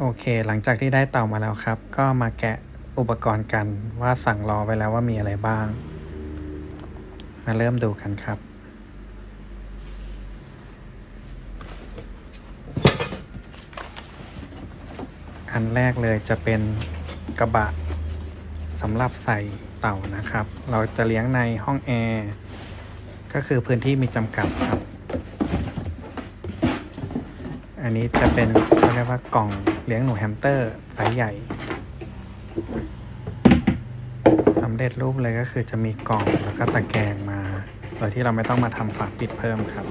โอเค หลังจากที่ได้เต่ามาแล้วครับ ก็มาแกะอุปกรณ์กันว่าสั่งรอไว้แล้วว่ามีอะไรบ้าง มาเริ่มดูกันครับ อันแรกเลยจะเป็นกระบะสำหรับใส่เต่านะครับ เราจะเลี้ยงในห้องแอร์ ก็คือพื้นที่มีจำกัดครับ อันนี้จะเป็นเขาเรียกว่ากล่องเลี้ยงหนูแฮมสเตอร์ไซส์ใหญ่สำเร็จรูปเลยก็คือจะมีกล่องแล้วก็ตะแกรงมา โดยที่เราไม่ต้องมาทำฝาปิดเพิ่มครับ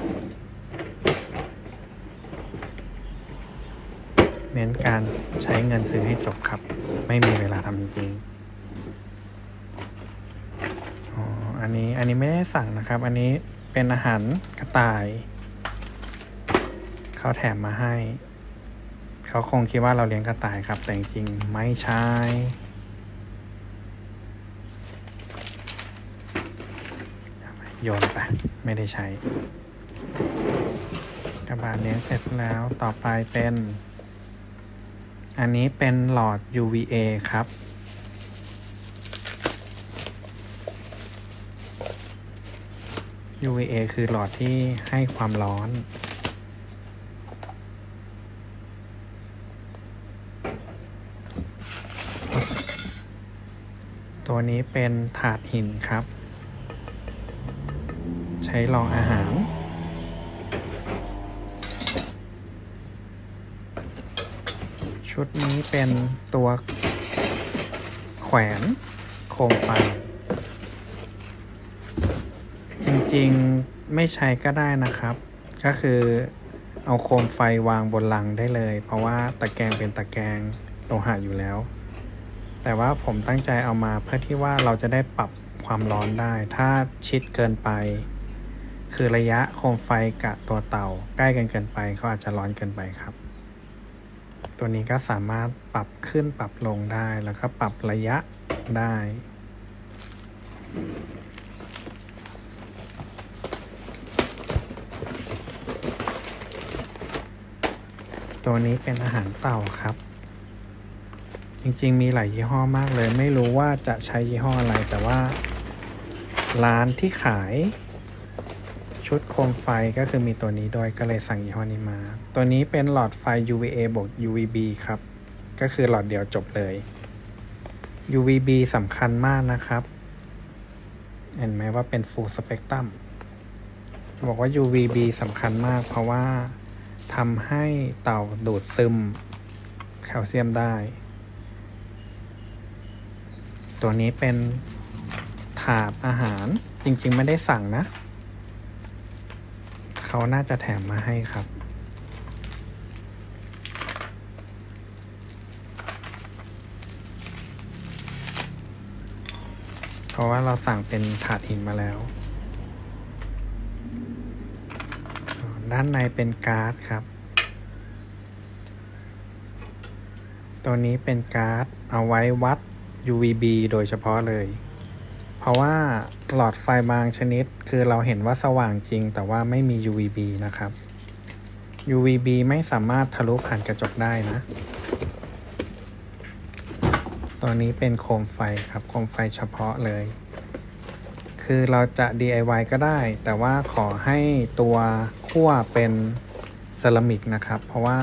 เน้นการใช้เงินซื้อให้จบครับ ไม่มีเวลาทำจริงๆอ๋ออันนี้อันนี้ไม่ได้สั่งนะครับ อันนี้เป็นอาหารกระต่าย เขาแถมมาให้ เขาคงคิดว่าเราเลี้ยงกระต่ายครับ แต่จริงๆไม่ใช่โยนไป ไม่ได้ใช้ กระบาดเลี้ยงเสร็จแล้วต่อไปเป็น อันนี้เป็นหลอด UVA ครับ UVA คือหลอดที่ให้ความร้อน ตัวนี้เป็นถาดหินครับ ใช้รองอาหาร ชุดนี้เป็นตัวแขวนโคมไฟ จริงๆไม่ใช้ก็ได้นะครับ ก็คือเอาโคมไฟวางบนลังได้เลย เพราะว่าตะแกรงเป็นตะแกรงโลหะอยู่แล้ว แต่ว่าผมตั้งใจเอามาเพื่อที่ว่าเราจะได้ปรับความร้อนได้ ถ้าชิดเกินไป คือระยะโคมไฟกับตัวเตาใกล้กันเกินไปเขาอาจจะร้อนเกินไปครับ ตัวนี้ก็สามารถปรับขึ้นปรับลงได้แล้วก็ปรับระยะได้ตัวนี้เป็นอาหารเต่าครับ จริงๆ มีหลายยี่ห้อมากเลย ไม่รู้ว่าจะใช้ยี่ห้ออะไร แต่ว่า ร้านที่ขายชุดโคมไฟก็คือมีตัวนี้ด้วยก็เลยสั่งยี่ห้อนี้มา ตัวนี้เป็นหลอดไฟ UVA บวก UVB ครับ ก็คือหลอดเดียวจบเลย UVB สำคัญมากนะครับ เห็นไหมว่าเป็น full spectrum บอกว่า UVB สำคัญมาก เพราะว่าทำให้เต่าดูดซึมแคลเซียมได้ ตัวนี้เป็นถาดอาหารจริง ๆ ไม่ได้สั่งนะ เขาน่าจะแถมมาให้ครับเพราะว่าเราสั่งเป็นถาดหินมาแล้ว ด้านในเป็นการ์ดครับ ตัวนี้เป็นการ์ดเอาไว้วัด UVB โดยเฉพาะเลย เพราะว่าหลอดไฟบางชนิด คือเราเห็นว่าสว่างจริง แต่ว่าไม่มี UVB นะครับ UVB ไม่สามารถทะลุผ่านกระจกได้นะ ตัวนี้เป็นโคมไฟครับ โคมไฟเฉพาะเลย คือเราจะ DIY ก็ได้ แต่ว่าขอให้ตัวขั้วเป็นเซรามิกนะครับ เพราะว่า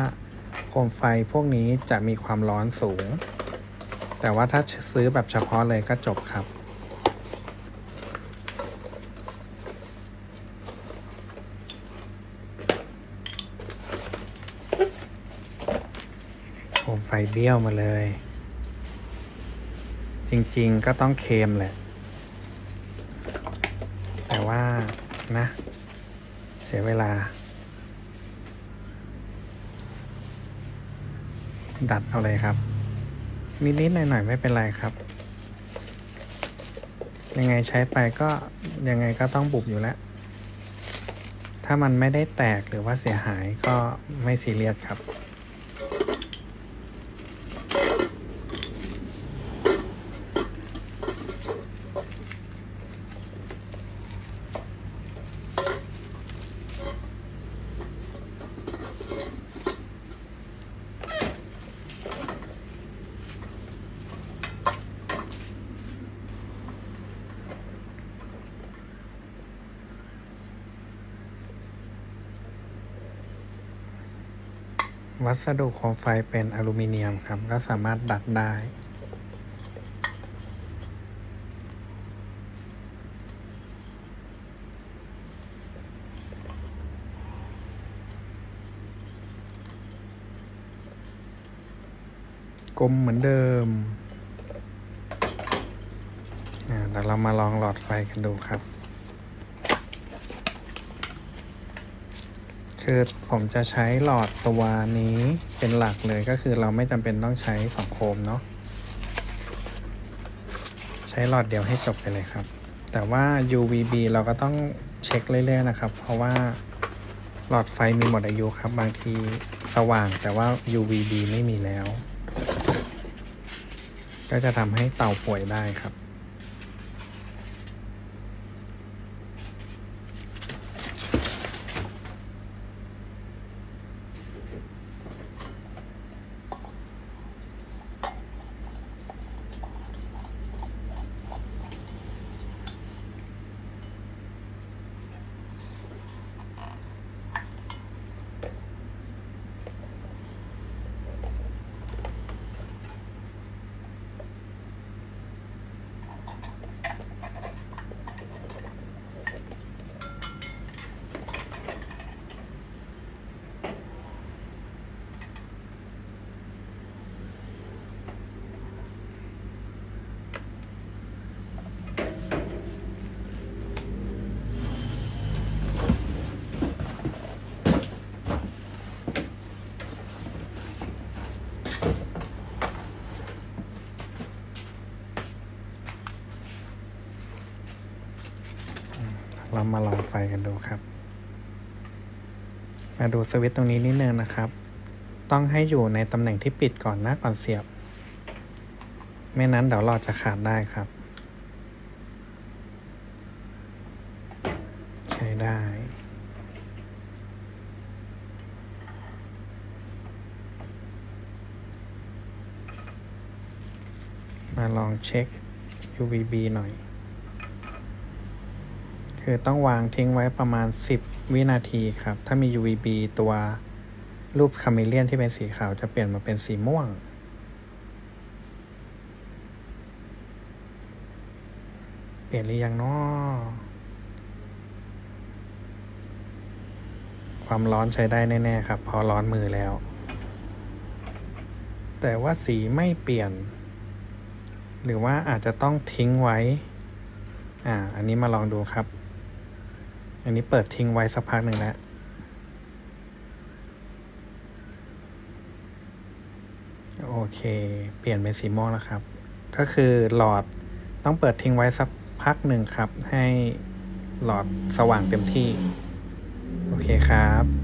โคมไฟพวกนี้จะมีความร้อนสูง แต่ว่าถ้าซื้อแบบเฉพาะเลยก็จบครับ โคมไฟเบี้ยวมาเลย จริงๆก็ต้องเค็มแหละ แต่ว่านะ เสียเวลา ดัดเอาเลยครับ นิดๆหน่อยๆไม่เป็นไรครับ ยังไงใช้ไปก็ยังไงก็ต้องบุบอยู่แล้ว ถ้ามันไม่ได้แตกหรือว่าเสียหายก็ไม่ซีเรียสครับ วัสดุโคมไฟเป็นอลูมิเนียมครับ ก็สามารถดัดได้ กลมเหมือนเดิมอ่าเดี๋ยวเรามาลองหลอดไฟกันดูครับ คือผมจะใช้หลอดตัวนี้เป็นหลักเลยก็คือเราไม่จำเป็นต้องใช้สองโคมเนาะใช้หลอดเดียวให้จบไปเลยครับ แต่ว่า UVB เราก็ต้องเช็คเรื่อยๆนะครับ เพราะว่าหลอดไฟมีหมดอายุครับ บางทีสว่างแต่ว่า UVB ไม่มีแล้ว ก็จะทำให้เต่าป่วยได้ครับ เรามาลองไฟกันดูครับ มาดูสวิตช์ตรงนี้นิดนึงนะครับ ต้องให้อยู่ในตำแหน่งที่ปิดก่อนนะก่อนเสียบ ไม่นั้นเดี๋ยวหลอดจะขาดได้ครับ ใช้ได้มาลองเช็ค UVB หน่อย คือต้องวางทิ้งไว้ประมาณ 10 วินาทีครับ ถ้ามี UVB ตัวรูปคาเมเลียนที่เป็นสีขาวจะเปลี่ยนมาเป็นสีม่วง เปลี่ยนหรือยังเนาะความร้อนใช้ได้แน่ ๆ ครับ พอร้อนมือแล้ว แต่ว่าสีไม่เปลี่ยน หรือว่าอาจจะต้องทิ้งไว้ อ่า อันนี้มาลองดูครับ อันนี้เปิดทิ้งไว้สักพักหนึ่งแล้วโอเค เปลี่ยนเป็นสีม่วงแล้วครับ ก็คือหลอดต้องเปิดทิ้งไว้สักพักหนึ่งครับ ให้หลอดสว่างเต็มที่ โอเคครับ